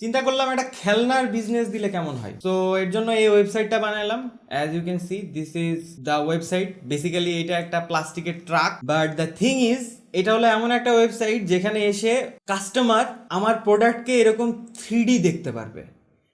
চিন্তা করলাম একটা খেলনার বিজনেস দিলে কেমন হয়? তো এর জন্য এই ওয়েবসাইটটা বানালাম। As you can see this is the website basically এটা একটা প্লাস্টিকের truck but the thing is এটা হলো এমন একটা ওয়েবসাইট যেখানে এসে কাস্টমার আমার প্রোডাক্টকে এরকম থ্রি দেখতে পারবে।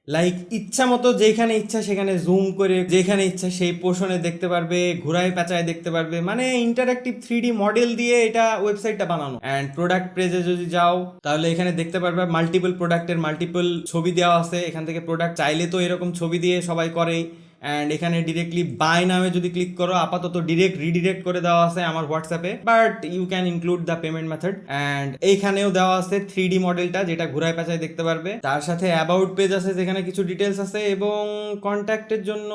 লাইক ইচ্ছা মতো যেখানে ইচ্ছা সেখানে জুম করে, যেখানে ইচ্ছা সেই পোষণে দেখতে পারবে, ঘোরায় পেঁচায় দেখতে পারবে। মানে ইন্টারাক্টিভ থ্রি মডেল দিয়ে এটা ওয়েবসাইটটা বানানো। অ্যান্ড প্রোডাক্ট পেজে যদি যাও, তাহলে এখানে দেখতে পারবে মাল্টিপল প্রোডাক্টের মাল্টিপল ছবি দেওয়া আছে। এখান থেকে প্রোডাক্ট চাইলে তো এরকম ছবি দিয়ে সবাই করেই অ্যান্ড এখানে ডিরেক্টলি বাই নামে যদি ক্লিক করো, আপাতত ডিরেক্ট রিডিরেক্ট করে দেওয়া আছে আমার হোয়াটসঅ্যাপে but you can include the payment method and এইখানেও দেওয়া আছে থ্রি ডি মডেলটা যেটা ঘুরায় পেঁচায় দেখতে পারবে। তার সাথে অ্যাবাউট পেজ আছে, যেখানে কিছু ডিটেলস আছে, এবং কন্ট্যাক্টের জন্য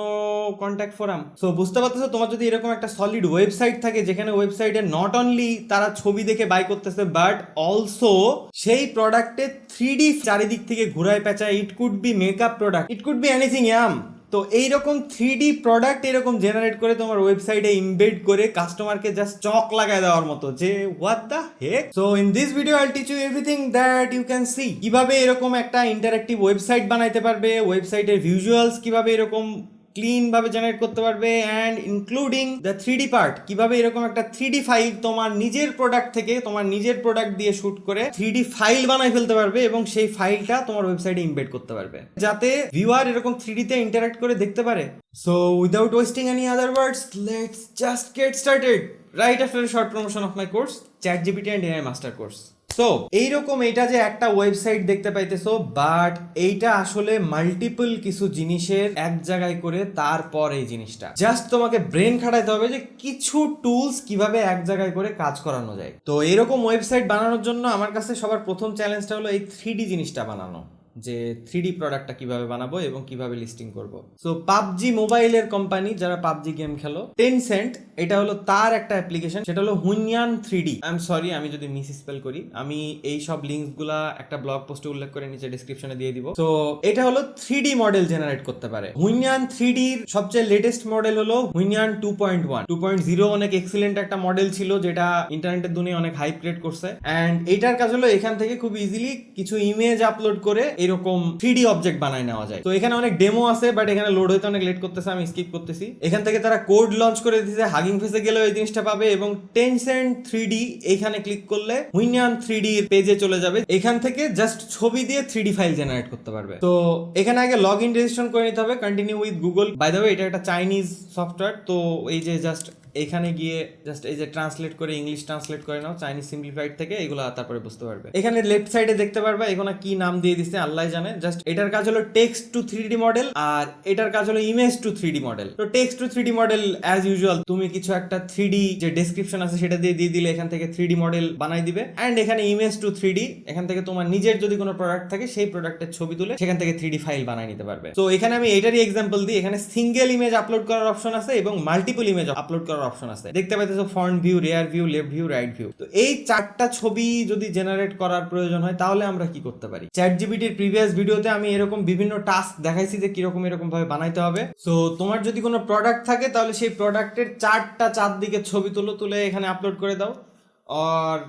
কন্ট্যাক্ট ফোরাম সো বুঝতে পারতেছো? তোমার যদি এরকম একটা সলিড ওয়েবসাইট থাকে, যেখানে ওয়েবসাইটে নট অনলি তারা ছবি দেখে বাই করতেছে বাট অলসো সেই প্রোডাক্টে থ্রি ডি চারিদিক থেকে ঘুরায় পেঁচায় it could be makeup product it could be anything yum তো এইরকম থ্রি ডি প্রোডাক্ট এরকম জেনারেট করে তোমার ওয়েবসাইটে ইমবেড করে কাস্টমারকে জাস্ট চক লাগায় দেওয়ার মতো যে what the heck so in this video I teach you everything that you can see কীভাবে এরকম একটা ইন্টারাক্টিভ ওয়েবসাইট বানাইতে পারবে ওয়েবসাইটের ভিজুয়ালস কীভাবে এরকম ক্লিন ভাবে জেনারেট করতে পারবে and including the three D part কীভাবে এরকম একটা থ্রি ডি ফাইল তোমার নিজের প্রোডাক্ট থেকে তোমার নিজের প্রোডাক্ট দিয়ে শুট করে থ্রি ডি ফাইল বানাই ফেলতে পারবে এবং সেই ফাইলটা তোমার ওয়েবসাইটে ইমবেড করতে পারবে। যাতে ভিউয়ার এরকম থ্রি তে ইন্টারাক্ট করে দেখতে পারে। So without wasting any other words let's just get started right after short promotion of my course chat GPT and AI master course so এইরকম এটা যে একটা ওয়েবসাইট দেখতে পাইতেছো বাট এইটা আসলে মাল্টিপল কিছু জিনিসের এক জায়গায় করে তারপর এই জিনিসটা। জাস্ট তোমাকে ব্রেন খাটাইতে হবে যে কিছু টুলস কীভাবে এক জায়গায় করে কাজ করানো যায়। তো এরকম ওয়েবসাইট বানানোর জন্য আমার কাছে সবার প্রথম চ্যালেঞ্জটা হলো এই থ্রি জিনিসটা বানানো। যে থ্রি ডি প্রোডাক্টটা কীভাবে বানাবো এবং কীভাবে লিস্টিং করব। সো পাবজি মোবাইলের কোম্পানি যারা পাবজি গেম খেলো টেনসেন্ট এটা হলো তার একটা অ্যাপ্লিকেশন সেটা হলো Hunyuan three D I am sorry আমি যদি মিস স্পেল করি, আমি এই সব লিঙ্কসগুলা একটা ব্লগ পোস্টে উল্লেখ করে নিচে ডিসক্রিপশনে দিয়ে দিব। তো এটা হলো থ্রি ডি মডেল জেনারেট করতে পারে। হুইনিয়ান থ্রি ডির সবচেয়ে লেটেস্ট মডেল হলো Hunyuan two point one two point zero অনেক এক্সিলেন্ট একটা মডেল ছিল, যেটা ইন্টারনেটের দুনিয়া অনেক হাই ক্রিয়েট করছে। অ্যান্ড এটার কাজ হলো এখান থেকে খুব ইজিলি কিছু ইমেজ আপলোড করে এরকম থ্রি অবজেক্ট বানায় নেওয়া যায়। তো এখানে অনেক ডেমো আছে বাট এখানে লোড হইতে অনেক লেট করতেছে, আমি স্কিপ করতেছি। এখান থেকে তারা কোড লঞ্চ করে দিয়েছে হাগিং ফেসে গেলেও এই জিনিসটা পাবে এবং টেনসেন্ট থ্রি ডি এখানে ক্লিক করলে হুইনিয়ান থ্রি ডি পেজে চলে যাবে। এখান থেকে জাস্ট ছবি দিয়ে থ্রি ডি ফাইল জেনারেট করতে পারবে। তো এখানে আগে লগ ইন রেজিস্ট্রেশন করে নিতে হবে continue with Google by the এটা একটা চাইনিজ সফটওয়্যার তো এই যে জাস্ট এখানে গিয়ে জাস্ট এই যে ট্রান্সলেট করে ইংলিশ ট্রান্সলেট করে নাও চাইনিজ সিম্পলিফাইড থেকে এগুলো তারপরে বুঝতে পারবে। এখানে লেফট সাইডে দেখতে পারবে এখানে কি নাম দিয়ে দিচ্ছে আল্লাহ জানে। জাস্ট এটার কাজ হলো টেক্সট টু থ্রি মডেল আর এটার কাজ হলো image to three D model তো text to three model as usual তুমি কিছু একটা থ্রি ডি যে ডেসক্রিপশন আছে সেটা দিয়ে দিয়ে দিলে এখান থেকে থ্রি ডি মডেল বানাই দিবে। অ্যান্ড এখানে ইমেজ টু থ্রি ডি এখান থেকে তোমার নিজের যদি কোনো প্রোডাক্ট থাকে সেই প্রোডাক্টের ছবি তুলে সেখান থেকে থ্রি ডি ফাইল বানাই নিতে পারবে। তো এখানে আমি এটারই এক্সাম্পল দিই, এখানে সিঙ্গেল ইমেজ আপলোড করার অপশন আছে এবং মাল্টিপল ইমেজ আপলোড করার অপশন আছে। দেখতে পাইতেছো front view rear view left view right view তো এই চারটা ছবি যদি জেনারেট করার প্রয়োজন হয়, তাহলে আমরা কি করতে পারি? চ্যাট জিবিটির প্রিভিয়াস ভিডিওতে আমি এরকম বিভিন্ন টাস্ক দেখাইছি যে কীরকম এরকম ভাবে বানাইতে হবে। সো তোমার যদি কোনো প্রোডাক্ট থাকে, তাহলে সেই প্রোডাক্টের চারটা চারদিকে ছবি তুলো, তুলে এখানে আপলোড করে দাও। আর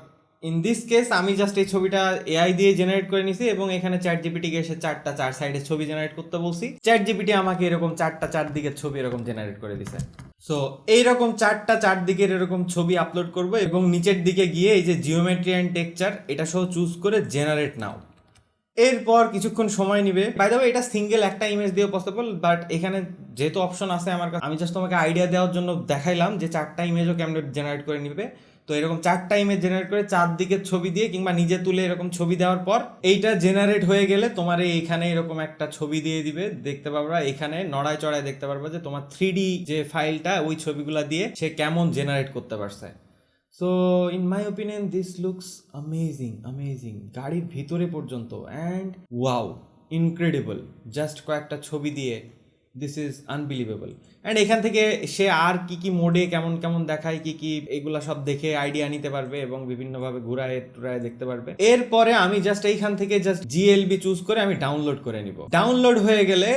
ইন দিস কেস আমি জাস্ট এই ছবিটা এআই দিয়ে জেনারেট করে নিছি এবং এখানে চ্যাট জিপিটিকে এসে চারটা চার সাইডে ছবি জেনারেট করতে বলছি। চ্যাট জিপিটি আমাকে এরকম চারটা চারদিকের ছবি এরকম জেনারেট করে দিছে। সো এইরকম চারটা চারদিকের এরকম ছবি আপলোড করব এবং নিচের দিকে গিয়ে এই যে জিওমেট্রি অ্যান্ড টেক্সচার এটা সহ চুজ করে জেনারেট নাও। এরপর কিছুক্ষণ সময় নিবে। বাই দ্য এটা সিঙ্গেল একটা ইমেজ দিয়েও পসিবল বাট এখানে যেহেতু অপশন আছে আমার কাছে, আমি জাস্ট তোমাকে আইডিয়া দেওয়ার জন্য দেখাইলাম যে চারটা ইমেজও কেমন জেনারেট করে নিবে। তো এরকম চারটা ইমেজ জেনারেট করে চারদিকের ছবি দিয়ে কিংবা নিজে তুলে এরকম ছবি দেওয়ার পর এইটা জেনারেট হয়ে গেলে তোমার এইখানে এরকম একটা ছবি দিয়ে দিবে। দেখতে পারবা এখানে নড়ায় চড়ায় দেখতে পারবা যে তোমার থ্রি যে ফাইলটা ওই ছবিগুলা দিয়ে সে কেমন জেনারেট করতে পারছে। So in my opinion this looks amazing amazing গাড়ির ভিতরে পর্যন্ত অ্যান্ড ওয়াও ইনক্রেডিবল জাস্ট কয়েকটা ছবি দিয়ে দিস ইজ আনবিলিভেবল অ্যান্ড এখান থেকে সে আর কি কি মোডে কেমন কেমন দেখায়, কি কি এগুলা সব দেখে আইডিয়া নিতে পারবে এবং বিভিন্নভাবে ঘুরায়, টুরায় দেখতে পারবে। এরপরে আমি জাস্ট এইখান থেকে জাস্ট জিএলবি চুজ করে আমি ডাউনলোড করে নিব। ডাউনলোড হয়ে গেলে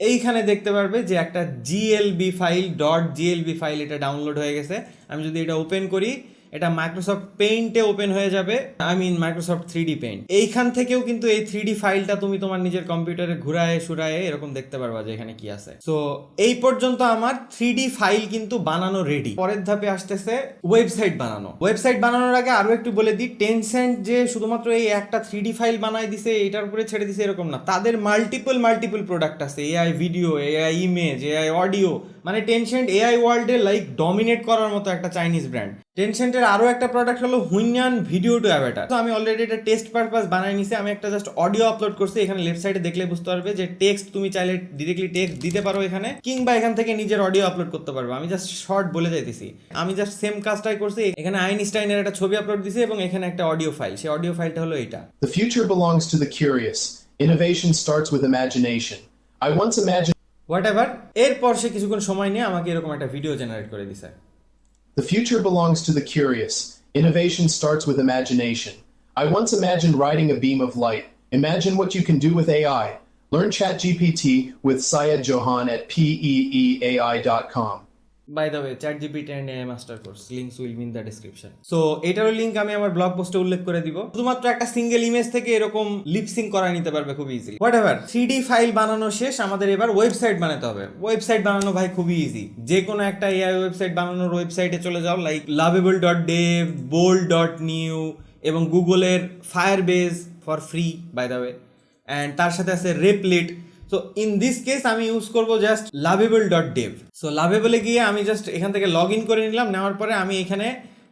এইখানে দেখতে পারবে যে একটা GLB file dot GLB file এটা ডাউনলোড হয়ে গেছে। আমি যদি এটা ওপেন করি এটা মাইক্রোসফট পেইন্টে ওপেন হয়ে যাবে। I mean Microsoft three D paint এইখান থেকেও কিন্তু এই থ্রি ডি ফাইলটা তুমি তোমার নিজের কম্পিউটারে ঘুরায়, সুরায়ে এরকম দেখতে পারবা যে এখানে কি আছে। সো এই পর্যন্ত আমার থ্রি ডি ফাইল কিন্তু বানানো রেডি পরের ধাপে আসতেছে ওয়েবসাইট বানানো। ওয়েবসাইট বানানোর আগে আরও একটু বলে দিই টেনসেন্ট যে শুধুমাত্র এই একটা থ্রি ডি ফাইল বানায় দিছে এটার উপরে ছেড়ে দিছে এরকম না। তাদের মাল্টিপল মাল্টিপল প্রোডাক্ট আছে। AI video AI image AI audio মানে টেনসেন্ট এআই ওয়ার্ল্ডে লাইক ডমিনেট করার মতো একটা চাইনিজ ব্র্যান্ড টেনসেন্টের আরও একটা প্রোডাক্ট হলো হুইনিয়ান ভিডিও টু অ্যাভেটার তো আমি অলরেডি এটা টেস্ট পারপাস বানাই নিছি। আমি একটা জাস্ট অডিও আপলোড করছি, এখানে লেফট সাইডে দেখলে বুঝতে পারবে যে টেক্সট তুমি চাইলে ডিরেক্টলি টেক্সট দিতে পারো এখানে, কিংবা এখান থেকে নিজের অডিও আপলোড করতে পারব। আমি জাস্ট শর্ট বলে যাইতেছি। আমি জাস্ট সেম কাজটাই করছি। এখানে আইনস্টাইনের একটা ছবি আপলোড দিছি এবং এখানে একটা অডিও ফাইল সেই অডিও ফাইলটা হলো এটা The future belongs to the curious. Innovation starts with imagination. I once imagined what ever এরপর সে কিছুক্ষণ সময় নিয়ে আমাকে এরকম একটা ভিডিও জেনারেট করে দিছে the future belongs to the curious. Innovation starts with imagination. I once imagined riding a beam of light. Imagine what you can do with AI. Learn ChatGPT with Syed Johan at E peeai.com. By the way chat GPT and AI master course links will in the description so এটারও link আমি আমার blog পোস্টে উল্লেখ করে দিব। শুধুমাত্র একটা single image থেকে এরকম লিপসিং করা নিতে পারবে খুব easily whatever three D file বানানো শেষ, আমাদের এবার ওয়েবসাইট বানাতে হবে। ওয়েবসাইট বানানো ভাই খুবই ইজি যে কোনো একটা এআই ওয়েবসাইট বানানোর ওয়েবসাইটে চলে যাও like lovable dot dev bolt dot new এবং গুগলের Firebase for free by the way and তার সাথে আছে Replit so in this case আমি ইউজ করব just lovable dot dev so লাভেবলে গিয়ে আমি জাস্ট এখান থেকে লগ ইন করে নিলাম, নেওয়ার পরে আমি এখানে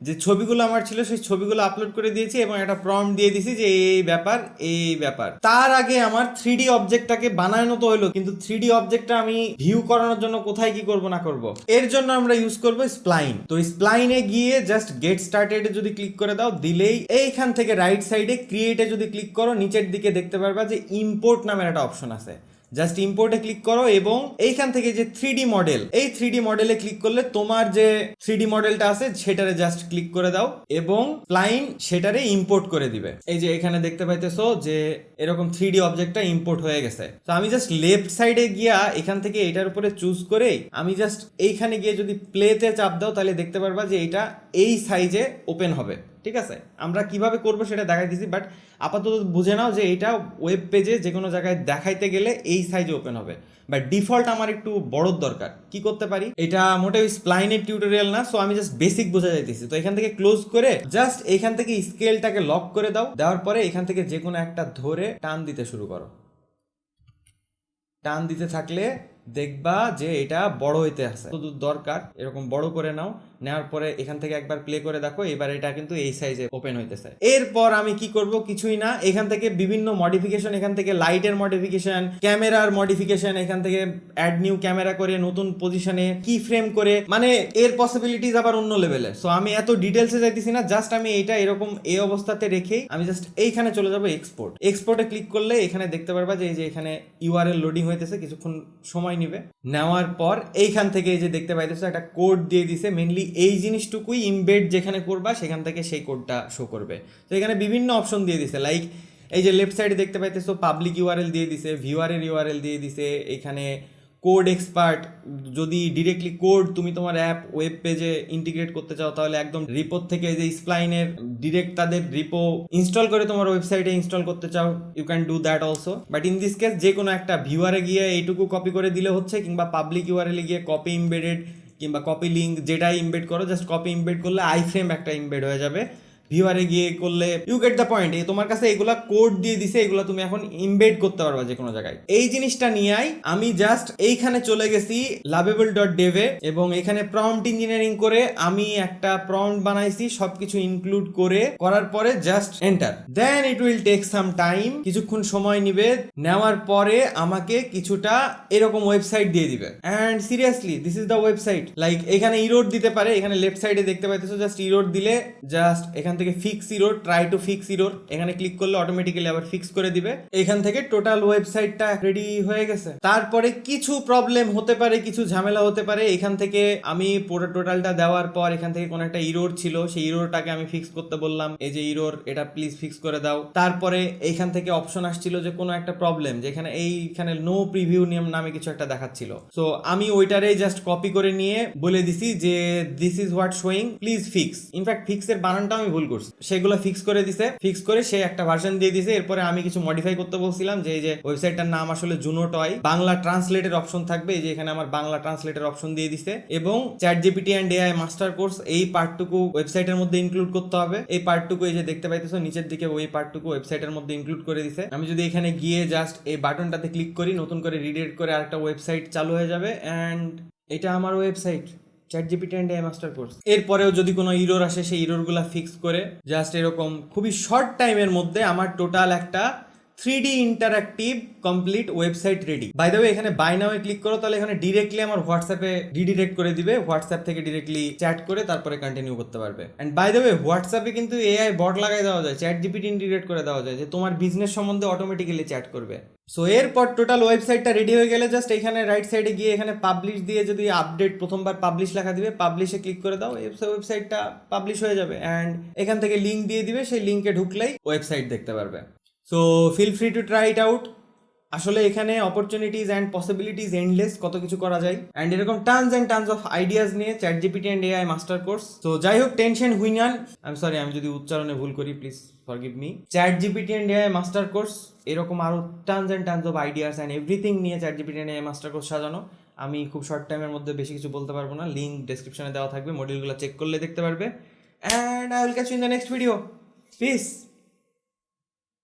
যে ছবিগুলো আমার ছিল, সেই ছবিগুলো আপলোড করে দিয়েছি এবং একটা প্রম দিয়ে দিয়েছি যে এই ব্যাপার এই ব্যাপার। তার আগে আমার থ্রি ডি অবজেক্টটাকে বানানো তো হলো কিন্তু থ্রি ডি অবজেক্টটা আমি ভিউ করানোর জন্য কোথায় কি করব না করব? এর জন্য আমরা ইউজ করব স্প্লাইন তো স্প্লাইনে গিয়ে জাস্ট গেট স্টার্টেড যদি ক্লিক করে দাও, দিলেই এইখান থেকে রাইট সাইডে ক্রিয়েটে যদি ক্লিক করো, নিচের দিকে দেখতে পারবা যে ইম্পোর্ট নামের একটা অপশন আছে। জাস্ট ইম্পোর্টে ক্লিক করো এবং এইখান থেকে যে থ্রি মডেল এই থ্রি মডেলে ক্লিক করলে তোমার যে থ্রি মডেলটা আছে সেটারে জাস্ট ক্লিক করে দাও এবং প্লাইন সেটারে ইম্পোর্ট করে দিবে। এই যে এখানে দেখতে পাইতেছো যে এরকম থ্রি ডি অবজেক্টটা ইম্পোর্ট হয়ে গেছে। তো আমি জাস্ট লেফট সাইডে গিয়া এখান থেকে এটার উপরে চুজ করে আমি জাস্ট এইখানে গিয়ে যদি প্লেতে চাপ দাও তাহলে দেখতে পারবা যে এটা এই সাইজে ওপেন হবে। ঠিক আছে? আমরা কীভাবে করব সেটা দেখাই দিছি বাট আপাতত বুঝে নাও যে এটা ওয়েব পেজে যে কোনো জায়গায় দেখাইতে গেলে এই সাইজে ওপেন হবে। বাট ডিফল্ট আমার একটু বড় দরকার। কি করতে পারি? এটা মোটেও স্প্লাইনের টিউটোরিয়াল না সো আমি জাস্ট বেসিক বোঝা যাইতেছি। তো এখান থেকে ক্লোজ করে জাস্ট এখান থেকে স্কেলটাকে লক করে দাও। দেওয়ার পরে এখান থেকে যে কোনো একটা ধরে টান দিতে শুরু করো। টান দিতে থাকলে দেখবা যে এটা বড় হইতে তো দরকার। এরকম বড় করে নাও। নেওয়ার পরে এখান থেকে একবার প্লে করে দেখো, এবার এটা কিন্তু এই সাইজে ওপেন হইতেছে। এরপর আমি কি করব? কিছুই না। এখান থেকে বিভিন্ন মডিফিকেশন এখান থেকে লাইটের মডিফিকেশন ক্যামেরার মডিফিকেশন এখান থেকে অ্যাড নিউ ক্যামেরা করে নতুন পজিশনে কি ফ্রেম করে মানে এর পসিবিলিটিস আবার অন্য লেভেলে সো আমি এত ডিটেলসে যাইতেছি না জাস্ট আমি এটা এরকম এই অবস্থাতে রেখেই আমি জাস্ট এইখানে চলে যাব এক্সপোর্ট এক্সপোর্টে ক্লিক করলে এখানে দেখতে পারবা যে এই যে এখানে ইউআরএল লোডিং হইতেছে, কিছুক্ষণ সময় নিবে। নেওয়ার পর এইখান থেকে এই যে দেখতে পাইতেছো, একটা কোড দিয়ে দিছে মেনলি এই জিনিসটুকুই ইমবেড যেখানে করবা, সেখান থেকে সেই কোডটা শো করবে। তো এখানে বিভিন্ন অপশন দিয়ে দিছে লাইক এই যে লেফট সাইডে দেখতে পাইতেছো পাবলিক ইউআরএল দিয়ে দিছে ভিউয়ারের ইউআরএল দিয়ে দিছে, এখানে কোড এক্সপার্ট যদি ডিরেক্টলি কোড তুমি তোমার অ্যাপ ওয়েব পেজে ইন্টিগ্রেট করতে চাও, তাহলে একদম রিপোর থেকে যে স্প্লাইনের ডিরেক্ট তাদের রিপো ইনস্টল করে তোমার ওয়েবসাইটে ইনস্টল করতে চাও you can do that also but in this case যে কোনো একটা ভিউয়ারে গিয়ে এইটুকু কপি করে দিলে হচ্ছে, কিংবা পাবলিক ইউআরএলে গিয়ে কপি ইমবেডেড কিংবা কপি লিঙ্ক যেটাই ইমবেড করো জাস্ট কপি ইমবেড করলে আই ফ্রেম একটা ইমবেড হয়ে যাবে। ভিউয়ারে গিয়ে করলে ইউ গেট দ্য পয়েন্ট তোমার কাছে এগুলা কোড দিয়ে দিছে, এগুলো তুমি এখন ইমবেড করতে পারবা যে কোনো জায়গায়। এই জিনিসটা নিয়েই আমি জাস্ট এইখানে চলে গেছি লাভেবল ডট ডেভে এবং এখানে প্রম্পট ইঞ্জিনিয়ারিং করে আমি একটা প্রম্পট বানাইছি, সবকিছু ইনক্লুড করে করার পরে just enter then it will take some time কিছুক্ষণ সময় নিবে, নেওয়ার পরে আমাকে কিছুটা এরকম ওয়েবসাইট দিয়ে দিবে। And seriously this is the website like এখানে ইরোড দিতে পারে, এখানে লেফট সাইডে দেখতে পাইতেছো জাস্ট ইরোড দিলে জাস্ট এখান থেকে fix error try to fix error এখানে ক্লিক করলে অটোমেটিক্যালি আবার ফিক্স করে দিবে। এখান থেকে টোটাল ওয়েবসাইটটা রেডি হয়ে গেছে। তারপরে কিছু প্রবলেম হতে পারে, কিছু ঝামেলা হতে পারে। এখান থেকে আমি পুরো টোটালটা দেওয়ার পর এখান থেকে কোনো একটা ইরোর ছিল, সেই ইরোরটাকে আমি ফিক্স করতে বললাম। এই যে ইরোর এটা প্লিজ ফিক্স করে দাও। তারপরে এখান থেকে অপশন আসছিল যে কোনো একটা প্রবলেম যেখানে এইখানে নো প্রিভিউ নিয়ম নামে কিছু একটা দেখাচ্ছিল। সো আমি ওইটারেই জাস্ট কপি করে নিয়ে বলে দিছি যে this is what showing please fix in fact ফিক্সের বানানটা আমি ভুল করছি। সেগুলো ফিক্স করে দিছে। ফিক্স করে সে একটা ভার্সন দিয়ে দিছে। এরপরে আমি কিছু মডিফাই করতে বলছিলাম যে এই যে ওয়েবসাইটটার নাম আসলে জুনো টয় বাংলা ট্রান্সলেটের অপশন থাকবে। এই যে এখানে আমার বাংলা ট্রান্সলেটের অপশন দিয়ে দিছে। এবং chat GPT and AI master course এই পার্টটুকু ওয়েবসাইটের মধ্যে ইনক্লুড করতে হবে। এই পার্টটুকু এই যে দেখতে পাইতেছো, নিচের দিকে ওই পার্টটুকু ওয়েবসাইটের মধ্যে ইনক্লুড করে দিছে। আমি যদি এখানে গিয়ে জাস্ট এই বাটনটাতে ক্লিক করি, নতুন করে রিডেট করে আরেকটা ওয়েবসাইট চালু হয়ে যাবে। অ্যান্ড এটা আমার website chat GPT and AI master course এরপরেও যদি কোনো ইরোর আসে, সেই ইরোরগুলো ফিক্স করে জাস্ট এরকম খুবই শর্ট টাইমের মধ্যে আমার টোটাল একটা three D interactive complete website ready by the এখানে বাই নামে ক্লিক করো, তাহলে এখানে ডিরেক্টলি আমার হোয়াটসঅ্যাপে রিডিরেক্ট করে দিবে। হোয়াটসঅ্যাপ থেকে ডিরেক্টলি চ্যাট করে তারপরে কন্টিনিউ করতে পারবে। অ্যান্ড বাই দ্য ওয়ে হোয়াটসঅ্যাপে কিন্তু এআই বট লাগাই দেওয়া যায় চ্যাট জিপিটি ইন্টিগ্রেট করে দেওয়া যায়, যে তোমার বিজনেস সম্বন্ধে অটোমেটিক্যালি চ্যাট করবে। সো এরপর টোটাল ওয়েবসাইটটা রেডি হয়ে গেলে জাস্ট এখানে রাইট সাইডে গিয়ে এখানে পাবলিশ দিয়ে যদি আপডেট প্রথমবার পাবলিশ লেখা দিবে পাবলিশে ক্লিক করে দাও ওয়েবসাইটটা পাবলিশ হয়ে যাবে। অ্যান্ড এখান থেকে লিঙ্ক দিয়ে দিবে, সেই লিঙ্কে ঢুকলেই ওয়েবসাইট দেখতে পারবে। So feel free to try it out আসলে এখানে অপরচুনিটিজ অ্যান্ড পসিবিলিটিজ এন্ডলেস কত কিছু করা যায়। অ্যান্ড এরকম tons and tons of ideas নিয়ে chat GPT and AI master course তো যাই হোক টেনশন হুইনান আমি সরি আমি যদি উচ্চারণে ভুল করি please forgive me chat GPT and AI master course এরকম আরও tons and tons of ideas and everything নিয়ে chat GPT and AI master course সাজানো। আমি খুব শর্ট টাইমের মধ্যে বেশি কিছু বলতে পারব না। লিঙ্ক ডেসক্রিপশনে দেওয়া থাকবে মডিউলগুলো চেক করলে দেখতে পারবে। And I will catch in the next video peace